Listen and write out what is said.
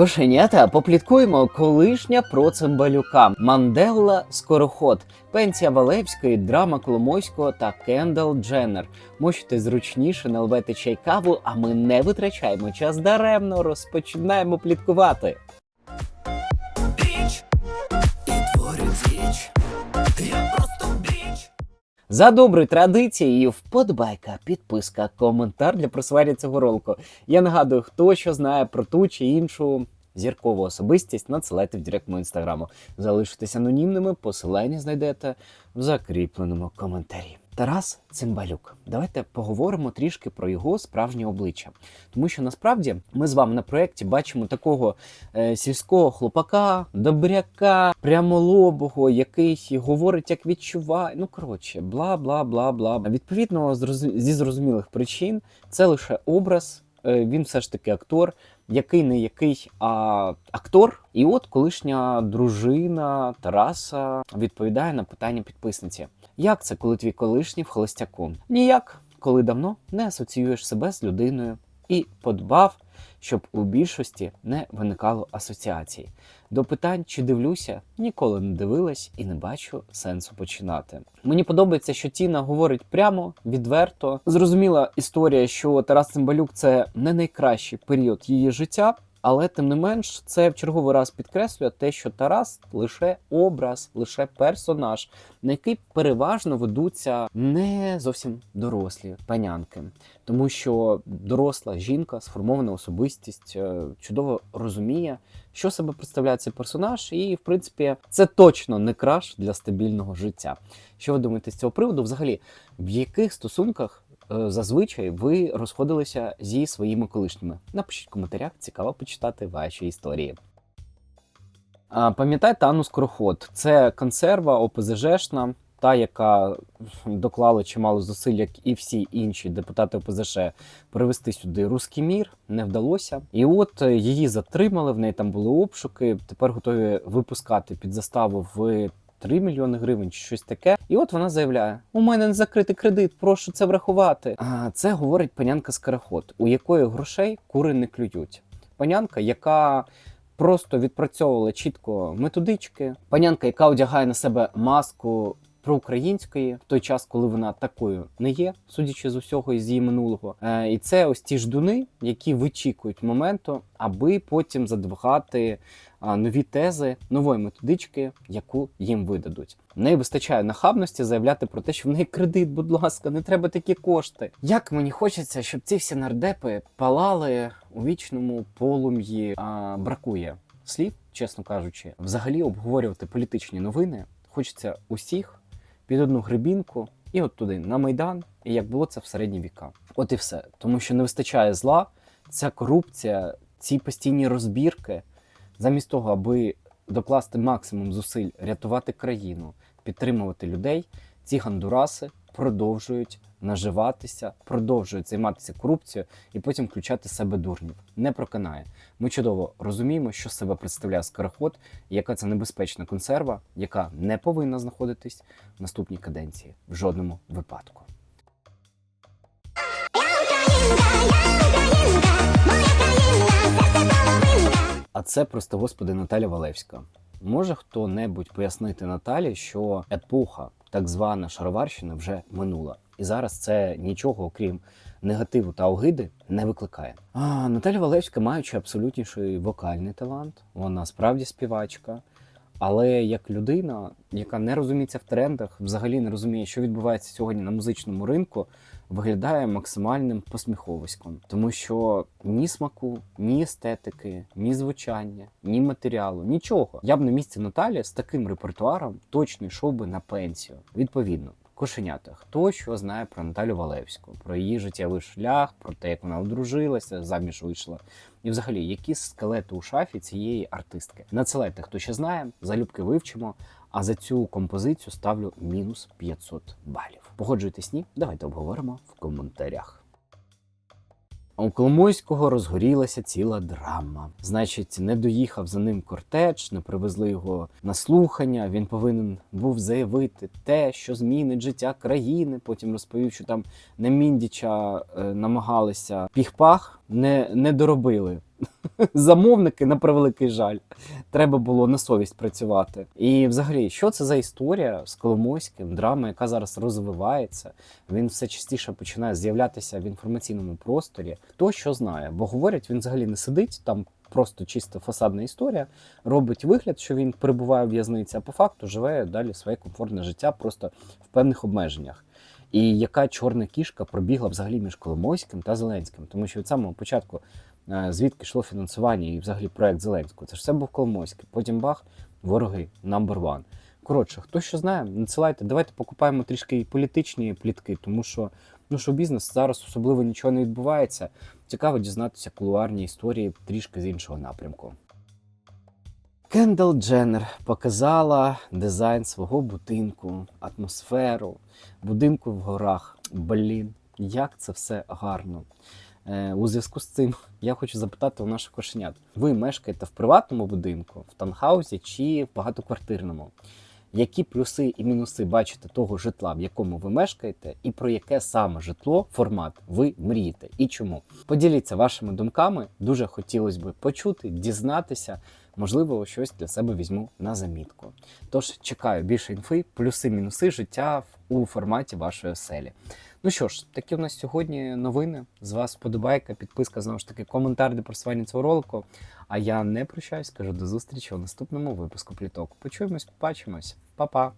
Кошенята, попліткуємо колишня про цимбалюка Манделла Скороход, пенсія Валевської, драма Коломойського та Кендал Дженнер. Можете зручніше наливати чай каву, а ми не витрачаємо час даремно, розпочинаємо пліткувати. За доброю традицією, вподобайка, підписка, коментар для просування цього ролику. Я нагадую, хто що знає про ту чи іншу зіркову особистість, надсилайте в директ мого інстаграму. Залишитесь анонімними, посилання знайдете в закріпленому коментарі. Тарас Цимбалюк. Давайте поговоримо трішки про його справжнє обличчя. Тому що насправді ми з вами на проєкті бачимо такого е, сільського хлопака, добряка, прямолобого, який говорить, як відчуває. Ну коротше, бла бла бла бла. Відповідно, зі зрозумілих причин це лише образ. Е, Він все ж таки актор, який не який, а актор. І от колишня дружина Тараса відповідає на питання підписниці: як це, коли твій колишній в холостяку? Ніяк, коли давно не асоціюєш себе з людиною і подбав, щоб у більшості не виникало асоціацій. До питань, чи дивлюся, ніколи не дивилась і не бачу сенсу починати. Мені подобається, що Тіна говорить прямо, відверто. Зрозуміла історія, що Тарас Цимбалюк це не найкращий період її життя. Але тим не менш, це в черговий раз підкреслює те, що Тарас лише образ, лише персонаж, на який переважно ведуться не зовсім дорослі панянки, тому що доросла жінка, сформована особистість, е, чудово розуміє, що себе представляє цей персонаж, і в принципі це точно не краш для стабільного життя. Що ви думаєте з цього приводу? Взагалі, в яких стосунках зазвичай ви розходилися зі своїми колишніми? Напишіть в коментарях, цікаво почитати ваші історії. Пам'ятаєте Анну Скороход? Це консерва ОПЗЖшна, та, яка доклала чимало зусиль, як і всі інші депутати ОПЗЖ, привезти сюди руський мір, не вдалося. І от е, її затримали, в неї там були обшуки. Тепер готові випускати під заставу в 3 мільйони гривень чи щось таке. І от вона заявляє: у мене не закритий кредит, прошу це врахувати. А це говорить панянка Скороход, у якої грошей кури не клюють. Панянка, яка просто відпрацьовувала чітко методички. Панянка, яка одягає на себе маску проукраїнської в той час, коли вона такою не є, судячи з усього із її минулого. Е, і це ось ті ждуни, які вичікують моменту, аби потім задвигати а, нові тези нової методички, яку їм видадуть. В неї вистачає нахабності заявляти про те, що в неї кредит, будь ласка, не треба такі кошти. Як мені хочеться, щоб ці всі нардепи палали у вічному полум'ї. А, бракує слів, чесно кажучи, взагалі обговорювати політичні новини. Хочеться усіх під одну грибінку і от туди на майдан, і як було це в середні віка. От і все, тому що не вистачає зла, ця корупція, ці постійні розбірки, замість того, аби докласти максимум зусиль, рятувати країну, підтримувати людей, ці гандураси продовжують наживатися, продовжують займатися корупцією і потім включати себе дурнів. Не проканає. Ми чудово розуміємо, що себе представляє скороход, яка це небезпечна консерва, яка не повинна знаходитись в наступній каденції в жодному випадку. А це просто господи Наталя Валевська. Може хто-небудь пояснити Наталі, що епоха, так звана шароварщина, вже минула, і зараз це нічого, окрім негативу та огиди, не викликає. А Наталя Валевська, маючи абсолютніший вокальний талант, вона справді співачка. Але як людина, яка не розуміється в трендах, взагалі не розуміє, що відбувається сьогодні на музичному ринку, виглядає максимальним посміховиськом, тому що ні смаку, ні естетики, ні звучання, ні матеріалу, нічого. Я б на місці Наталі з таким репертуаром точно йшов би на пенсію. Відповідно. Кошенята, хто що знає про Наталю Валевську, про її життєвий шлях, про те, як вона одружилася, заміж вийшла, і взагалі, які скелети у шафі цієї артистки. Надсилайте, хто ще знає, залюбки вивчимо. А за цю композицію ставлю мінус 500 балів. Погоджуєтесь ні? Давайте обговоримо в коментарях. А У Коломойського розгорілася ціла драма. Значить, не доїхав за ним кортеж, не привезли його на слухання. Він повинен був заявити те, що змінить життя країни. Потім розповів, що там на Міндіча е, намагалися піх-пах, не, не доробили. Замовники, на превеликий жаль, треба було на совість працювати. І взагалі, що це за історія з Коломойським, драма, яка зараз розвивається. Він все частіше починає з'являтися в інформаційному просторі. Хто що знає, бо говорять, він взагалі не сидить там. Просто чисто фасадна історія, робить вигляд, що він перебуває в в'язниці, а по факту живе далі своє комфортне життя просто в певних обмеженнях. І яка чорна кішка пробігла взагалі між Коломойським та Зеленським, тому що від самого початку звідки йшло фінансування і взагалі проект Зеленського. Це ж все був Коломойський. Потім бах, вороги, number one. Коротше, хто що знає, надсилайте. Давайте покупаємо трішки і політичні плітки, тому що ну що бізнес зараз особливо нічого не відбувається. Цікаво дізнатися кулуарні історії трішки з іншого напрямку. Кендал Дженнер показала дизайн свого будинку, атмосферу, будинку в горах. Блін, як це все гарно. Е, у зв'язку з цим я хочу запитати у наших кошенят: ви мешкаєте в приватному будинку, в таунхаузі чи в багатоквартирному? Які плюси і мінуси бачите того житла, в якому ви мешкаєте, і про яке саме житло, формат ви мрієте і чому? Поділіться вашими думками. Дуже хотілося б почути, дізнатися. Можливо, щось для себе візьму на замітку. Тож чекаю більше інфи, плюси, мінуси життя у форматі вашої оселі. Ну що ж, такі у нас сьогодні новини. З вас вподобайка, підписка, знову ж таки, коментар для просування цього ролику. А я не прощаюсь, кажу до зустрічі у наступному випуску пліток. Почуємось, побачимось. Па-па!